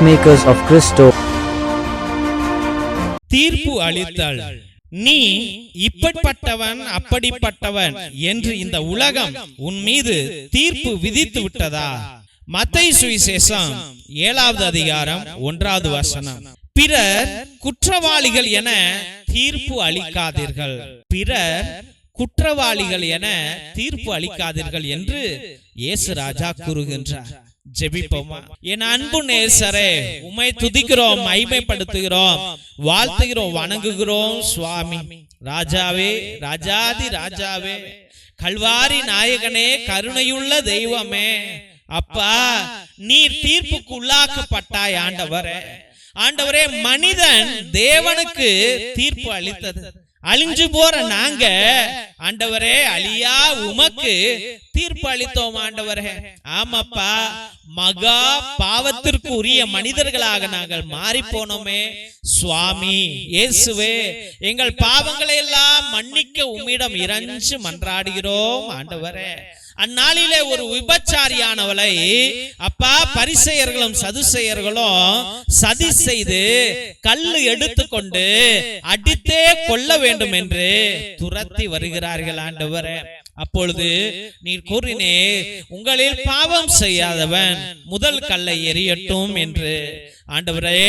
peacemakers of Christo. தீர்ப்பு அளித்தல் நீ இப்படிப்பட்டவன் அப்படிப்பட்டவன் என்று இந்த உலகம் உன் மீது தீர்ப்பு விதித்து விட்டதா? மத்தை சுவிசேஷம் ஏழாவது அதிகாரம் ஒன்றாவது வசனம். பிறர் குற்றவாளிகள் என தீர்ப்பு அளிக்காதீர்கள். பிறர் குற்றவாளிகள் என தீர்ப்பு அளிக்காதீர்கள் என்று இயேசு ராஜா கூறுகின்றார். ஜெபிப்போமா? என் அன்பு நேசரே உம்மை துதிக்கிறோம் மைமைப்படுத்துகிறோம் வாழ்த்துகிறோம் வணங்குகிறோம் சுவாமி. ராஜாவே ராஜாதி ராஜாவே. கல்வாரி நாயகனே கருணையுள்ள தெய்வமே. அப்பா நீர் தீர்ப்புக்கு உள்ளாக்கப்பட்டாய் ஆண்டவரே. ஆண்டவரே. மனிதன் தேவனுக்கு தீர்ப்பு அளித்தது. அழிஞ்சு போற நாங்க ஆண்டவரே அழியா உமக்கு தீர்ப்பு அளித்தோம் ஆண்டவரே. ஆமாப்பா மகா பாவத்திற்கு உரிய மனிதர்களாக நாங்கள் மாறி போனோமே சுவாமி இயேசுவே எங்கள் பாவங்களை எல்லாம் மன்னிக்க உம்மிடம் இறஞ்சு மன்றாடுகிறோம் ஆண்டவரே. அந்நாளிலே ஒரு விபச்சாரியானவளை அப்பா பரிசெயர்களும் சதுசெயர்களும் சதி செய்து கல்லு எடுத்துக்கொண்டு அடித்தே கொள்ள வேண்டும் என்று துரத்தி வருகிறார்கள் ஆண்டவரே. அப்பொழுது நீர் கூறினே உங்களில் பாவம் செய்யாதவன் முதல் கல்லை எரியட்டும் என்று. ஆண்டவரே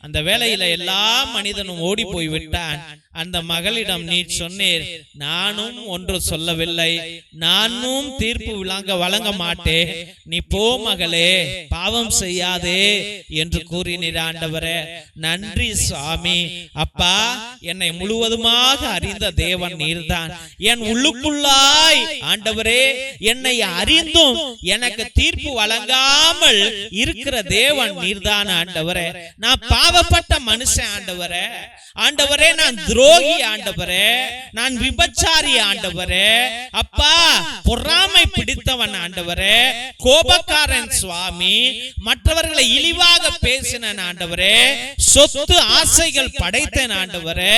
அந்த வேலையில எல்லா மனிதனும் ஓடி போய்விட்டான் அந்த மகளிடம் நீர் சொன்னீர் நானும் ஒன்று சொல்லவில்லை. நானும் தீர்ப்பு விளங்க வழங்க மாட்டேன் நீ போ மகளே பாவம் செய்யாதே என்று கூறினீர் ஆண்டவரே. நன்றி சுவாமி. அப்பா என்னை முழுவதுமாக அறிந்த தேவன் நீர்தான். என் உள்ளுக்குள்ளாய் ஆண்டவரே என்னை அறிந்தும் எனக்கு தீர்ப்பு வழங்காமல் இருக்கிற தேவன் நீர்தான் ஆண்டவரே. நான் பாவப்பட்ட மனுஷன் ஆண்டவரே. ஆண்டவரே நான் துரோகி ஆண்டவரே நான் விபச்சாரி ஆண்டவரே அப்பா பொறாமை பிடித்தவன் ஆண்டவரே கோபக்காரன் சுவாமி மற்றவர்களை இழிவாக பேசின ஆண்டவரே சொத்து ஆசைகள் படைத்தேன் ஆண்டவரே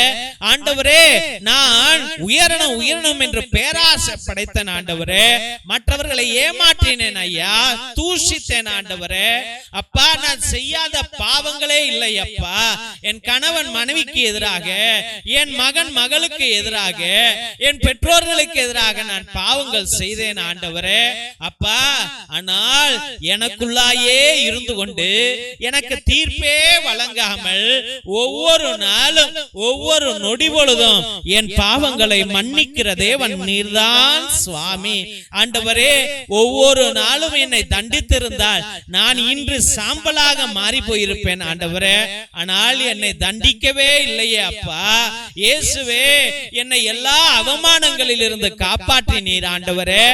ஆண்டவரே நான் உயரணும் உயரணும் என்று பேராசை படைத்தேன் ஆண்டவரே மற்றவர்களை ஏமாற்றினேன் ஐயா தூஷித்தேன் ஆண்டவரே அப்பா நான் செய்யாத பாவங்களே இல்லை அப்பா என் கணவன் மனைவிக்கு எதிராக என் மகன் மகளுக்கு எதிராக என் பெற்றோர்களுக்கு எதிராக நான் பாவங்கள் செய்தேன் ஆண்டவரே. அப்பா ஆனால் எனக்குள்ளாயே இருந்து கொண்டு எனக்கு தீர்ப்பே வழங்காமல் ஒவ்வொரு நாளும் ஒவ்வொரு நொடி பொழுதும் என் பாவங்களை மன்னிக்கிற தேவன் நீர்தான் சுவாமி. ஆண்டவரே ஒவ்வொரு நாளும் என்னை தண்டித்திருந்தால் நான் இன்று சாம்பலாக மாறி போயிருப்பேன் ஆண்டவரே. ஆனால் என்னை தண்டிக்கவே இல்லையே அப்பா. இயேசுவே என்னை எல்லா அவமானங்களில் இருந்து காப்பாற்றி நீர் ஆண்டவரே.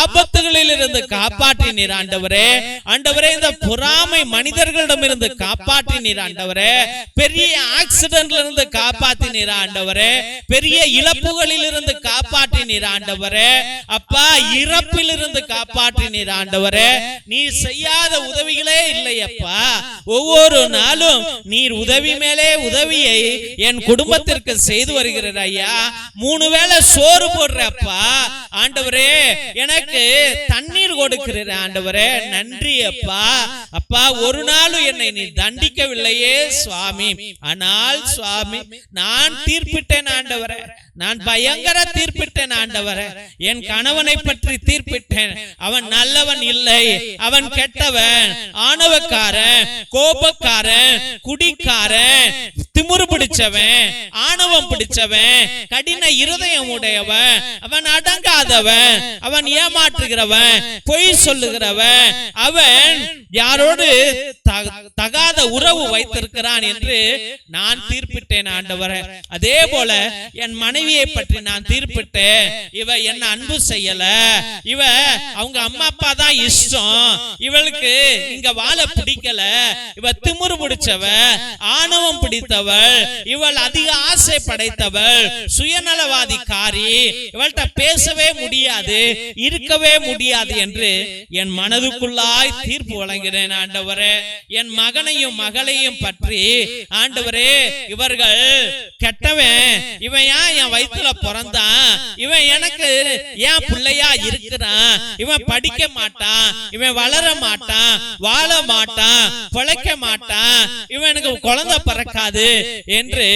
ஆபத்துகளில் இருந்து காப்பாற்றி நீர் ஆண்டவரே. ஆண்டவரே. இந்த பொறாமை மனிதர்களிடம் இருந்து காப்பாற்றி நீர் ஆண்டவரே. பெரிய ஆக்சிடென்ட்ல இருந்து காப்பாற்றி நீர் ஆண்டவரே. பெரிய இழப்புகளில் இருந்து காப்பாற்றி நீர் ஆண்டவரே. அப்பா இறப்பில் இருந்து காப்பாற்றி நீர் ஆண்டவரே. நீர் செய்யாத உதவிகளே இல்லை அப்பா. ஒவ்வொரு நாளும் நீர் உதவி மேலே உதவியை என் குடும்பத்திற்கு செய்து வருகிறார் ஐயா. மூணு வேளை சோறு போடுறப்பா ஆண்டவரே எனக்கு தண்ணீர் கொடுக்கிறீர். ஆண்டவரே நன்றி அப்பா. அப்பா. ஒரு நாளும் என்னை நீ தண்டிக்கவில்லையே சுவாமி. ஆனால் சுவாமி நான் தீர்ப்பிட்டேன் ஆண்டவரே. நான் பயங்கர தீர்ப்பிட்டேன் ஆண்டவரே. என் கணவனை பற்றி தீர்ப்பிட்டேன். அவன் நல்லவன் இல்லை. அவன் கெட்டவன். ஆணவக்காரன். கோபக்காரன். குடிக்காரன். திமுரு பிடிச்சவன். ஆணவம் பிடிச்சவன். கடின இருதயம் உடையவன். அவன் அடங்காதவன். அவன் ஏமாற்றுகிறவன். பொய் சொல்லுகிறவன். அவன் யாரோடு தகாத உறவு வைத்திருக்கிறான் என்று நான் தீர்ப்பிட்டேன் ஆண்டவரே. அதே போல என் மனைவியை பற்றி நான் தீர்ப்பிட்டேன். இவ என்ன அன்பு செய்யல? இவ அவங்க அம்மா அப்பா தான் இஷ்டம். இவளுக்கு இங்க வாழ பிடிக்கல. இவ திமிரு பிடிச்சவ. ஆணவம் பிடித்தவள். இவள் அதிக ஆசை படைத்தவள். சுயநலவாதி காரி இவள்கிட்ட பேசவே முடியாது. இருக்கவே முடியாது என்று என் மனதுக்குள்ளாய் தீர்ப்பு வழங்கினேன் ஆண்டவரே. என் மகனையும் மகளையும் பற்றி ஆண்டவரே இவர்கள் கெட்டவன். இவன் ஏன் என் வயிற்றுல பிறந்தான் இவன் எனக்கு ஏன் பிள்ளையா இருக்கிறான். இவன் படிக்க மாட்டான் இவன் வளர மாட்டான் வாழ மாட்டான் பிழைக்க மாட்டான். இவனுக்கு குழந்தை பிறக்காது என்று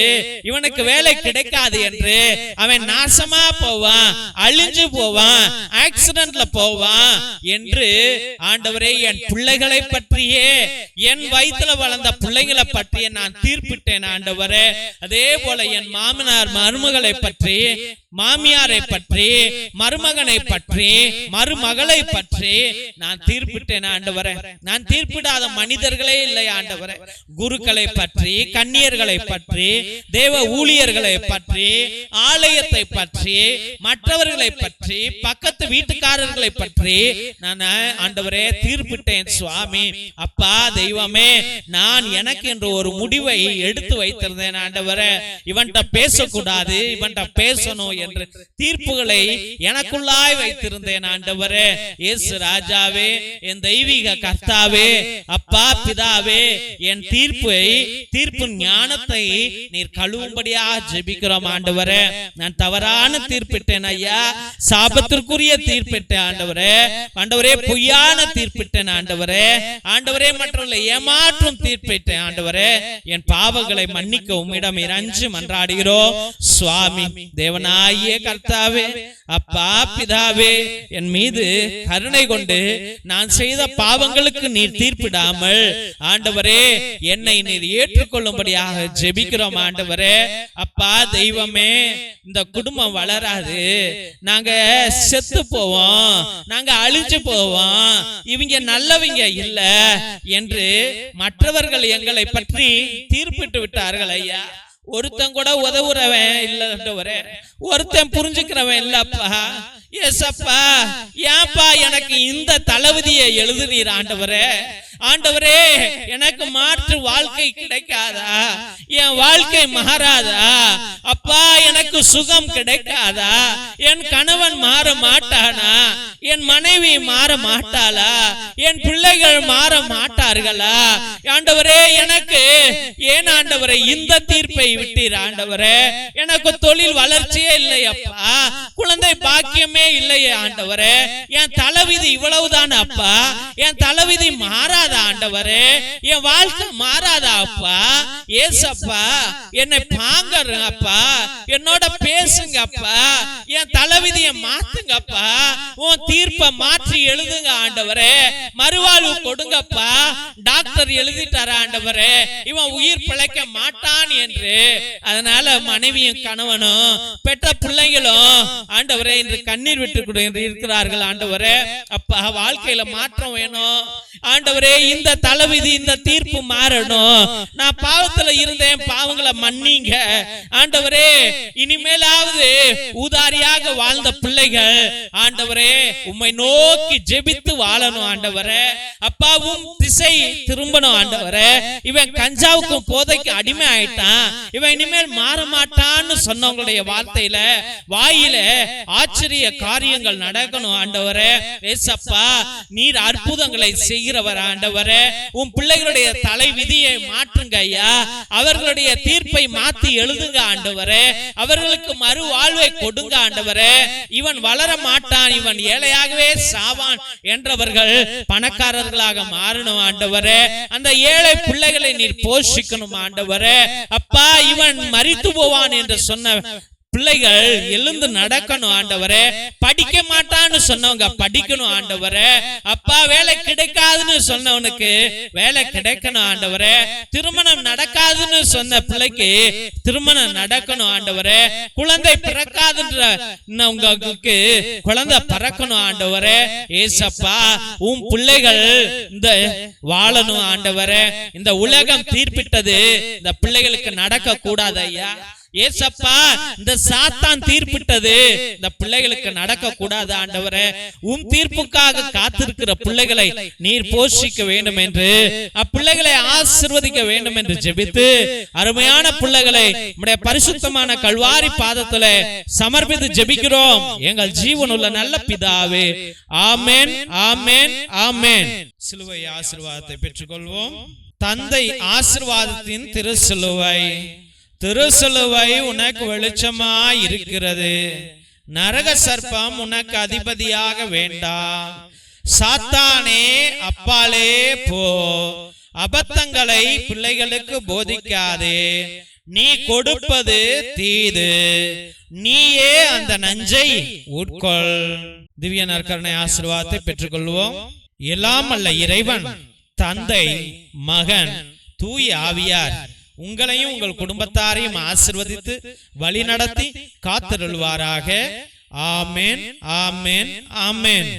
இவனுக்கு வேலை கிடைக்காது என்று அவன் நாசமா போவான் அழிஞ்சு போவான் ஆக்சிடென்ட்ல போவான் என்று ஆண்டவரே என் பிள்ளைகளை பற்றியே என் வயித்துல வளர்ந்த பிள்ளைகளை பற்றியே நான் தீர்ப்பிட்டேன் ஆண்டவரே. அதே போல என் மாமனார் மருமகளை பற்றி மாமியாரை பற்றி மருமகனை பற்றி மருமகளை பற்றி நான் தீர்ப்பிட்டேன் ஆண்டவரே? நான் தீர்ப்பிடாத மனிதர்களே இல்லை ஆண்டவரே? குருக்களை பற்றி கன்னியர்களை பற்றி தேவ ஊழியர்களை பற்றி ஆலயத்தை பற்றி மற்றவர்களை பற்றி பக்கத்து வீட்டுக்காரர்களை பற்றி நான் ஆண்டவரே தீர்ப்பிட்டேன் சுவாமி. அப்பா தெய்வமே நான் எனக்கு என்று ஒரு முடிவை எடுத்து வைத்திருந்தேன் ஆண்டவரே. இவன்கிட்ட பேசக்கூடாது இவன்கிட்ட பேசணும். என்று தீர்ப்புகளை எனக்குள்ளாய் வைத்திருந்தேன் ஆண்டவரே. இயேசு ராஜாவே என் தெய்வீக கர்த்தாவே அப்பா பிதாவே என் தீர்ப்பை தீர்ப்பு ஞானத்தை நீர் கழுவும்படியா ஜெபிக்கிறோம் ஆண்டவரே. நான் தவறான தீர்ப்பிட்டேன் ஐயா. சாபத்திற்குரிய தீர்ப்பிட்டேன் ஆண்டவரே. ஆண்டவரே. பொய்யான தீர்ப்பிட்டேன் ஆண்டவரே. ஆண்டவரே. மற்றவர்களை ஏமாற்றும் தீர்ப்பிட்டேன் ஆண்டவரே. என் பாவங்களை மன்னிக்க உம்மிடம் இறஞ்சு மன்றாடுகிறோம். சுவாமி தாயே கர்த்தாவே அப்பா பிதாவே என் மீது கருணை கொண்டு நான் செய்த பாவங்களுக்கு நீர் தீர்ப்பிடாமல் ஆண்டவரே என்னை நீர் ஏற்றுக்கொள்ளும்படியாக ஜெபிக்கிறோம் ஆண்டவரே. அப்பா தெய்வமே இந்த குடும்பம் வளராது. நாங்க செத்து போவோம் நாங்க அழிஞ்சு போவோம் இவங்க நல்லவங்க இல்ல என்று மற்றவர்கள் எங்களை பற்றி தீர்ப்பிட்டு விட்டார்கள் ஐயா. ஒருத்தன் கூட உதவுறவன் இல்லன்றவரே. ஒருத்தன் புரிஞ்சுக்கிறவன் இல்லப்பா. ஏசப்பா ஏன்பா எனக்கு இந்த தளபதியை எழுதுனீர் ஆண்டவரே? ஆண்டவரே எனக்கு மாற்று வாழ்க்கை கிடைக்காதா? என் வாழ்க்கை மாறாதா? அப்பா எனக்கு சுகம் கிடைக்காதா? என் கணவன் மாற மாட்டானா? என் மனைவி மாற மாட்டாளா? என் பிள்ளைகள் மாற மாட்டார்களா? ஆண்டவரே எனக்கு ஏன் ஆண்டவரே இந்த தீர்ப்பை விட்டீர் ஆண்டவரே? எனக்கு தொழில் வளர்ச்சியே இல்லையப்பா குழந்தை பாக்கியமே இல்லையே ஆண்டவரே. என் தலைவிதி இவ்வளவுதான் அப்பா? என் தலைவிதி மாறாத ஆண்டவரே? என் வாழ்க்கை மாறாதா அப்பா? ஏசப்பா என்னை பாங்கருங்க அப்பா என்னோட பேசுங்க அப்பா என் தலைவிதியை மாத்துங்கப்பா உன் தீர்ப்பை மாற்றி எழுதுங்க ஆண்டவரே மறுவாழ்வு கொடுங்கப்பா டாக்டர் எழுதிட்டார ஆண்டவரே இவன் உயிர் பிழைக்க மாட்டான் என்று. அதனால மனைவியும் கணவனும் பெற்ற பிள்ளைகளும் ஆண்டவரே இன்று கண்ணீர் விட்டு இருக்கிறார்கள் ஆண்டவரே. அப்பா வாழ்க்கையில மாற்றம் வேணும். ஆண்டவரே இந்த தலைவிதி இந்த தீர்ப்பு மாறணும். நான் பாவத்துல இருந்தேன் பாவங்களை மன்னிங்க. ஆண்டவரே இனிமேலாவது ஊதாரியாக வாழ்ந்த பிள்ளைகள். ஆண்டவரே உம்மை நோக்கி ஜெபித்து வாழணும் ஆண்டவரே. அப்பாவும் திசை திரும்பணும் ஆண்டவரே. இவன் கஞ்சாவுக்கும் போதைக்கு அடிமை ஆயிட்டான். இவன் இனிமேல் மாற மாட்டான்னு சொன்னவங்களுடைய வார்த்தையில வாயில ஆச்சரிய காரியங்கள் நடக்கணும் ஆண்டவரே. ஏசப்பா நீர் அற்புதங்களை செய்கிறவர் ஆண்டவரே உன் பிள்ளைகளுடைய தலை விதியை மாற்றுங்க ஐயா. அவர்களுடைய தீர்ப்பை மாத்தி எழுதுங்க ஆண்டவரே. அவர்களுக்கு மறு வாழ்வை கொடுங்க ஆண்டவரே. இவன் வளர மாட்டான் இவன் ஏழையாகவே சாவான் என்றவர்கள் பணக்காரர்களாக மாறணும் ஆண்டவரே. அந்த ஏழை பிள்ளைகளை நீர் போஷிக்கணும் ஆண்டவரே. அப்பா இவன் மறித்து போவான் என்று சொன்ன பிள்ளைகள் எழுந்து நடக்கணும் ஆண்டவரே. படிக்க மாட்டான்னு சொன்னவங்க படிக்கணும் ஆண்டவரே. அப்பா வேலை கிடைக்காதுன்னு சொன்னவனுக்கு வேலை கிடைக்கணும் ஆண்டவரே. திருமணம் நடக்காதுன்னு சொன்ன பிள்ளைக்கு திருமணம் நடக்கணும் ஆண்டவரே. குழந்தை பிறக்காதுன்றவங்களுக்கு குழந்தை பறக்கணும் ஆண்டவரே. ஏசப்பா உன் பிள்ளைகள் இந்த வாழணும் ஆண்டவரே. இந்த உலகம் தீர்ப்பிட்டது இந்த பிள்ளைகளுக்கு நடக்க கூடாது ஐயா. ஏசப்பா இந்த சாத்தான் தீர்ப்பிட்டது. இந்த பிள்ளைகளுக்கு நடக்க கூடாது ஆண்டவரே. உன் தீர்ப்புக்காக காத்திருக்கிற பிள்ளைகளை நீர் போஷிக்க வேண்டும் என்று அப்பிள்ளைகளை ஆசிர்வதிக்க வேண்டும் என்று ஜெபித்து அருமையான பிள்ளைகளை நம்முடைய பரிசுத்தமான கல்வாரி பாதத்துல சமர்ப்பித்து ஜெபிக்கிறோம். எங்கள் ஜீவனுள்ள நல்ல பிதாவே. ஆமேன் ஆமேன் ஆமேன். சிலுவை ஆசிர்வாதத்தை பெற்றுக்கொள்வோம். தந்தை ஆசிர்வாதத்தின் திருச்சிலுவை. திருசலுவை உனக்கு வெளிச்சமாய் இருக்கிறது நரக சர்ப்பம் உனக்கு அதிபதியாக வேண்டாம் சாத்தானே அப்பாலே போ. அபத்தங்களை பிள்ளைகளுக்கு போதிக்காதே. நீ கொடுப்பது தீது. நீயே அந்த நஞ்சை உட்கொள். திவ்ய நற்கரணை ஆசீர்வாதத்தை பெற்றுக்கொள்வோம். எல்லாம் அல்ல இறைவன் தந்தை மகன் தூய் ஆவியார் உங்களையும் உங்கள் குடும்பத்தாரையும் ஆசிர்வதித்து வழி நடத்தி காத்திருள்வாராக ஆமேன் ஆமேன் ஆமேன்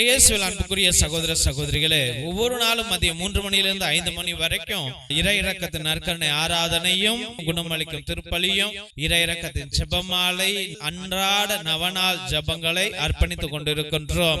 இயேசுவில் அன்புக்குரிய சகோதர சகோதரிகளே ஒவ்வொரு நாளும் மதியம் மூன்று மணியிலிருந்து ஐந்து மணி வரைக்கும் இறை இறக்கத்தின் நற்கரணை ஆராதனையும் குணமளிக்கும் திருப்பலியும் இறை இறக்கத்தின் ஜெபமாலை அன்றாட நவநாள் ஜெபங்களை அர்ப்பணித்துக் கொண்டிருக்கின்றோம்.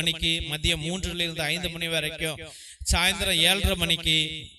மணிக்கு மதியம் மூன்றுல இருந்து ஐந்து மணி வரைக்கும் சாயந்தரம் ஏழரை மணிக்கு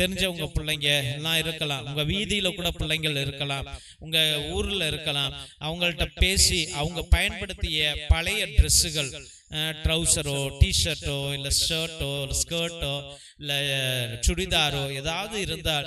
தெரிஞ்சவங்க பிள்ளைங்க எல்லாம் இருக்கலாம். உங்க வீதியில கூட பிள்ளைங்கள் இருக்கலாம். உங்க ஊர்ல இருக்கலாம். அவங்கள்ட்ட பேசி அவங்க பயன்படுத்திய பழைய ட்ரெஸ்ஸுகள் ட்ரௌசரோ டிஷர்ட்டோ இல்ல ஷர்ட்டோ ஸ்கர்ட்டோ இல்ல சுடிதாரோ ஏதாவது இருந்தால்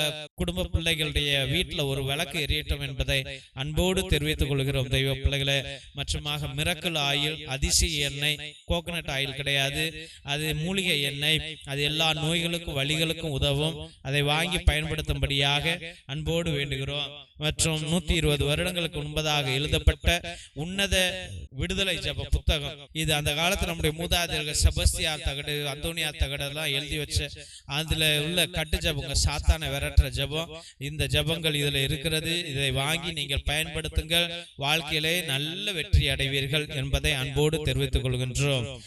குடும்ப பிள்ளைகளுடைய வீட்டில் ஒரு விளக்கு எரியட்டும் என்பதை அன்போடு தெரிவித்துக் கொள்கிறோம். தெய்வ பிள்ளைகளே மற்றுமாக மிரக்கல் ஆயில் அதிசய எண்ணெய் கோகனட் ஆயில் கிடையாது. அது மூலிகை எண்ணெய். அது எல்லா நோய்களுக்கும் வழிகளுக்கும் உதவும். அதை வாங்கி பயன்படுத்தும்படியாக அன்போடு வேண்டுகிறோம். மற்றும் நூத்தி இருபது வருடங்களுக்கு முன்பதாக எழுதப்பட்ட உன்னத விடுதலை ஜப புத்தகம். இது அந்த காலத்தில் நம்முடைய மூதாதையர்கள் செபஸ்தியா தகடு அந்தோனியா தகடெல்லாம் எழுதி வச்ச அதுல உள்ள கட்டு ஜபங்க சாத்தான விரட்டுற ஜபம். இந்த ஜபங்கள் இதுல இருக்கிறது. இதை வாங்கி நீங்கள் பயன்படுத்துங்கள். வாழ்க்கையிலே நல்ல வெற்றி அடைவீர்கள் என்பதை அன்போடு தெரிவித்துக் கொள்கின்றோம்.